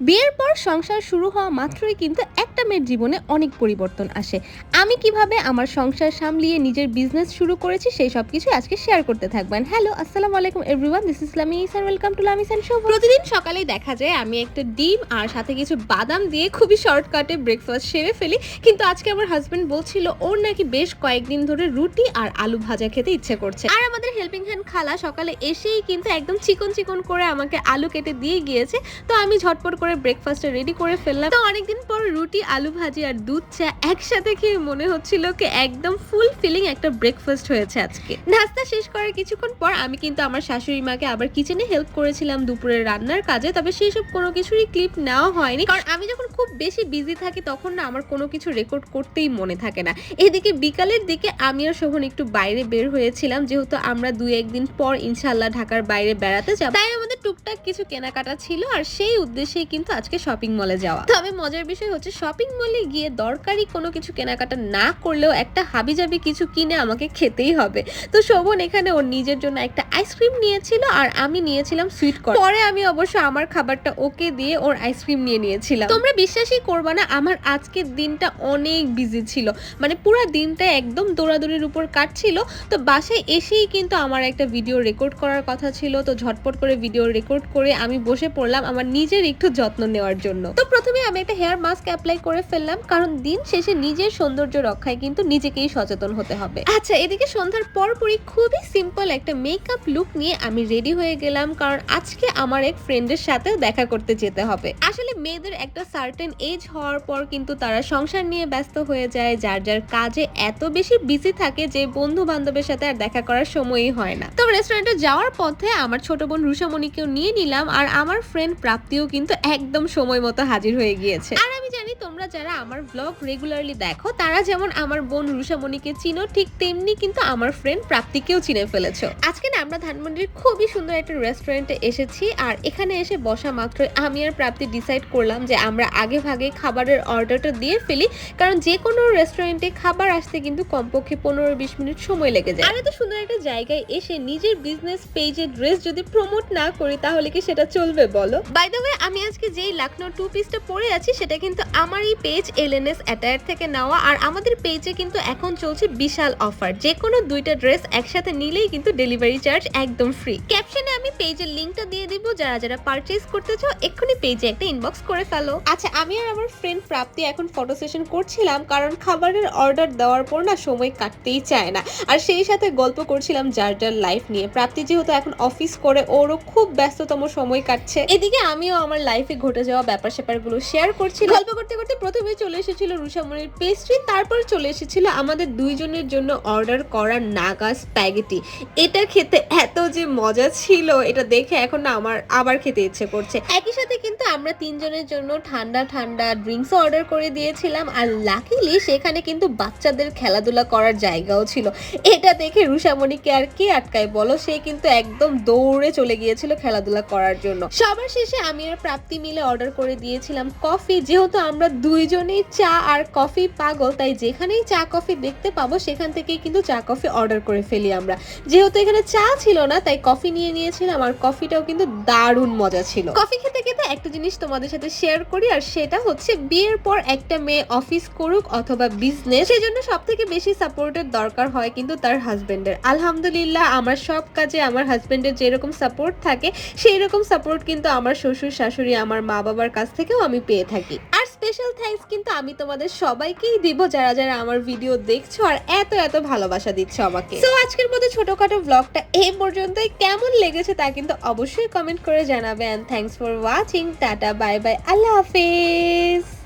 বিয়ের পর সংসার শুরু হওয়া মাত্রই কিন্তু একটা মেয়ের জীবনে অনেক পরিবর্তন আসে। আমি কীভাবে আমার সংসার সামলিয়ে নিজের বিজনেস শুরু করেছি সেই সব কিছু আজকে শেয়ার করতে থাকবেন। হ্যালো আসসালামু আলাইকুম everyone this is Lami Ishan welcome to Lamis and show প্রতিদিন সকালেই দেখা যায়, আমি একটা ডিম আর সাথে কিছু বাদাম দিয়ে খুবই শর্টকাটে ব্রেকফাস্ট সেরে ফেলি। কিন্তু আজকে আমার হাজবেন্ড বলছিল, ওর নাকি বেশ কয়েকদিন ধরে রুটি আর আলু ভাজা খেতে ইচ্ছে করছে। আর আমাদের হেল্পিং হ্যান্ড খালা সকালে এসেই কিন্তু একদম চিকন চিকন করে আমাকে আলু কেটে দিয়ে গিয়েছে। তো আমি ঝটপট করে ব্রেকফাস্টটা রেডি করে ফেললাম। তো অনেকদিন পর রুটি আলু ভাজি আর দুধ চা একসাথে খেয়ে মনে হচ্ছিল কি একদম ফুল ফিলিং একটা ব্রেকফাস্ট হয়েছে আজকে। নাস্তা শেষ করার কিছুক্ষণ পর আমি কিন্তু আমার শাশুড়ি মাকে আবার কিচেনে হেল্প করেছিলাম দুপুরের রান্নার কাজে, তবে সেই সব কোনো কিছুরই ক্লিপ নেওয়া হয়নি। কারণ আমি যখন খুব বেশি বিজি থাকি তখন না আমার কোনো কিছু রেকর্ড করতেই মনে থাকে না। এদিকে বিকালের দিকে আমি আর শোভন একটু বাইরে বের হয়েছিলাম, যেহেতু আমরা দুই একদিন পর ইনশাল্লাহ ঢাকার বাইরে বেড়াতে যাব। তাই আমাদের টুকটাক কিছু কেনাকাটা ছিল আর সেই উদ্দেশ্যেই কিন্তু আজকে শপিং মলে যাওয়া। তবে মজার বিষয় হচ্ছে শপিং মলে গিয়ে দরকারি কোনো কিছু কেনাকাটা না করলেও একটা হাবিজাবি কিছু কিনে আমাকে খেতেই হবে। তো শোভন এখানে ওর নিজের জন্য একটা আইসক্রিম নিয়েছিল আর আমি নিয়েছিলাম সুইট কর্ন পরে আমি অবশ্য আমার খাবারটা ওকে দিয়ে ওর আইসক্রিম নিয়ে নিয়েছিলাম। তোমরা বিশ্বাসই করবা না, আমার আজকের দিনটা অনেক বিজি ছিল। মানে পুরো দিনটা একদম দৌড়াদৌড়ির উপর কাটছিল। তো বাসায় এসেই কিন্তু আমার একটা ভিডিও রেকর্ড করার কথা ছিল। তো ঝটপট করে ভিডিও রেকর্ড করে আমি বসে পড়লাম আমার নিজের একটু যত্ন নেওয়ার জন্য। তো প্রথমে আমি একটা হেয়ার মাস্ক অ্যাপ্লাই করে ফেললাম, কারণ দিন শেষে নিজের সৌন্দর্য রক্ষায় কিন্তু নিজেকেই সচেতন হতে হবে। আচ্ছা এদিকে সন্ধ্যার পরপরই খুবই সিম্পল একটা মেকআপ লুক নিয়ে আমি রেডি হয়ে গেলাম, কারণ আজকে আমার এক ফ্রেন্ডের সাথে দেখা করতে যেতে হবে। আসলে মেয়েদের একটা সার্টেন এজ হওয়ার পর কিন্তু তারা সংসার নিয়ে ব্যস্ত হয়ে যায়, যার যার কাজে এত বেশি বিজি থাকে যে বন্ধু বান্ধবের সাথে আর দেখা করার সময়ই হয় না। তো রেস্টুরেন্টে যাওয়ার পথে আমার ছোট বোন রুষামণিকেও নিয়ে নিলাম, আর আমার ফ্রেন্ড প্রাপ্তিও কিন্তু একদম সময় মতো হাজির হয়ে গিয়েছে। আর আমি জানি তোমরা যারা আমার ব্লগ রেগুলারলি দেখো, তারা যেমন আমার বোন রুষামণিকে চিনো, ঠিক তেমনি কিন্তু আমার ফ্রেন্ড প্রাপ্তিকেও চিনে ফেলেছো। আজকে না আমরা ধানমন্ডির খুবই সুন্দর একটা রেস্টুরেন্টে এসেছি, আর এখানে এসে বসা মাত্রই আমি আর প্রাপ্তি ডিসাইড করলাম যে আমরা আগে ভাগে খাবারের অর্ডারটা দিয়ে ফেলি, কারণ যে কোনো রেস্টুরেন্টে খাবার আসতে কিন্তু কমপক্ষে পনেরো বিশ মিনিট সময় লেগে যায়। আর এত সুন্দর একটা জায়গায় এসে নিজের বিজনেস পেজে ড্রেস যদি প্রমোট না করি, তাহলে কি সেটা চলবে বলো? বাই দ্য ওয়ে আমি আজকে যেই লাখনৌ টু পিসটা পরে আছি, সেটা কিন্তু আমারই পেজ এলএনএস অ্যাটায়ার থেকে নেওয়া আর আমাদের পেজে কিন্তু এখন চলছে বিশাল অফার যে কোনো দুইটা ড্রেস একসাথে নিলেই কিন্তু ডেলিভারি চার্জ একদম ফ্রি ক্যাপশনে আমি পেজের লিংকটা দিয়ে দিব। যারা যারা পারচেজ করতে চাও, এক্ষুনি পেজে একটা ইনবক্স করে ফেলো। আচ্ছা আমি আর আমার ফ্রেন্ড প্রাপ্তি এখন ফটো সেশন করছিলাম, কারণ খাবারের অর্ডার দেওয়ার পর না সময় কাটতেই চায় না। আর সেই সাথে গল্প করছিলাম যার যার লাইফ নিয়ে। প্রাপ্তি যেহেতু এখন অফিস করে, ওরও খুব ব্যস্ততম সময় কাটছে। এদিকে আমিও আমার লাইফে ঘটে যাওয়া ব্যাপার স্যাপারগুলো শেয়ার করছি। গল্প করতে করতে প্রথমে চলে এসেছিল রুষামণির পেস্ট্রি তারপর চলে এসেছিল আমাদের দুইজনের জন্য অর্ডার করা নাগা স্প্যাগেটি এটা খেতে এত যে মজা ছিল এটা দেখে এখন না আমার আবার খেতে ইচ্ছে করছে। একই সাথে কিন্তু আমরা তিনজনের জন্য ঠান্ডা ঠান্ডা ড্রিঙ্কস অর্ডার করে দিয়েছিলাম আর লাকিলি সেখানে কিন্তু বাচ্চাদের খেলাধুলা করার জায়গাও ছিল। এটা দেখে রুষামণিকে আর কে আটকায় বলো? সে কিন্তু একদম দৌড়ে চলে গিয়েছিল খেলাধুলা করার জন্য। সবার শেষে আমি আর প্রাপ্তি মিলে অর্ডার করে দিয়েছিলাম কফি যেহেতু আমরা দুইজনেই চা আর কফি পাগল, তাই যেখানেই চা কফি দেখতে পাবো, সেখান থেকেই কিন্তু চা কফি অর্ডার করে ফেলি আমরা। যেহেতু এখানে চা ছিল না, তাই কফি নিয়ে নিয়েছিলাম আর কফিটাও কিন্তু দারুণ মজা ছিল। কফি খেতে খেতে একটা জিনিস তোমাদের সাথে শেয়ার করি, আর সেটা হচ্ছে বিয়ের পর একটা মেয়ে অফিস করুক অথবা বিজনেস সেজন্য সব থেকে বেশি সাপোর্টের দরকার হয় কিন্তু তার হাজবেন্ডের আলহামদুলিল্লাহ, আমার সব কাজে আমার হাজবেন্ডের যেরকম সাপোর্ট থাকে সেই রকম সাপোর্ট কিন্তু আমার শ্বশুর, শাশুড়ি, আমার মা বাবার কাছ থেকেও আমি পেয়ে থাকি। আর স্পেশাল থ্যাঙ্কস কিন্তু আমি তোমাদের সবাইকেই দিব যারা যারা আমার ভিডিও দেখছ আর এত এত ভালোবাসা দিচ্ছ আমাকে। তো আজকের মতো ছোটখাটো ব্লগটা এই পর্যন্তই। কেমন লেগেছে তা কিন্তু অবশ্যই কমেন্ট করে জানাবেন। Thanks for watching tata bye bye আল্লাহ হাফেজ।